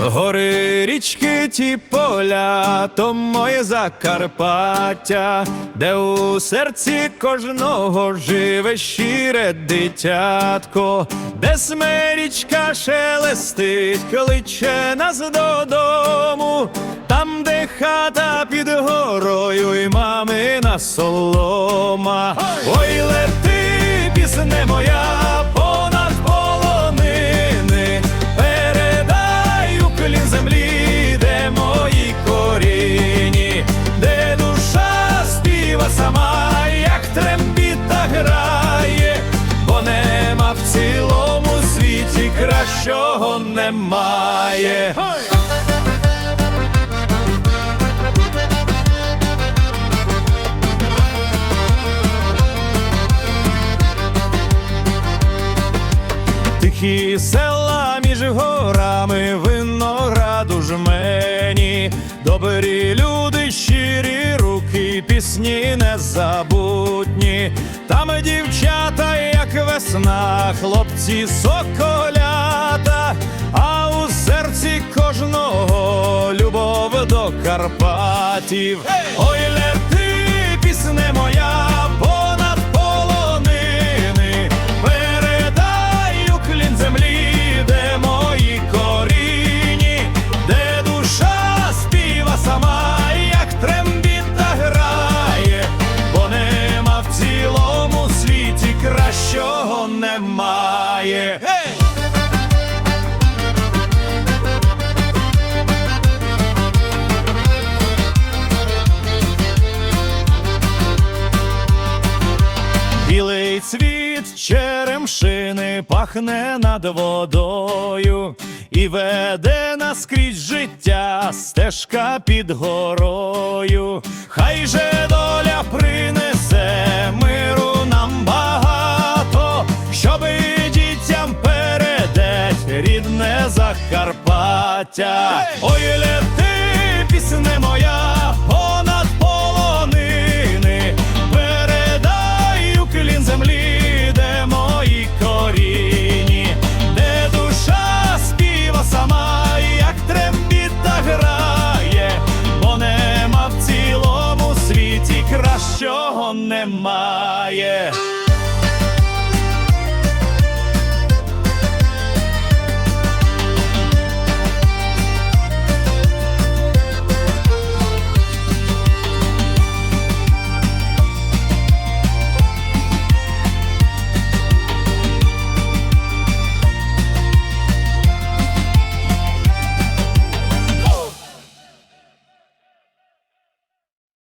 Гори, річки, ті поля, то моє Закарпаття, де у серці кожного живе щире дитятко, де смерічка шелестить, кличе нас додому, там, де хата під горою, і мамина солома. Ой, лети, пісне моя, кращого немає. Тихі села між горами, винограду жмені, добрі люди, щирі руки, пісні незабутні. Там дівчата, як весна, хлопці соколята, а у серці кожного любов до Карпатів. Ой, лети, пісне моя, понад полонини, передай уклін землі, де мої корінні, де душа співа сама, як трембіта грає, бо нема в цілому світі кращого немає. Пахне над водою і веде наскрізь життя стежка під горою. Хай же доля принесе миру нам багато, щоби дітям передать рідне Закарпаття. Ой, світі кращого немає.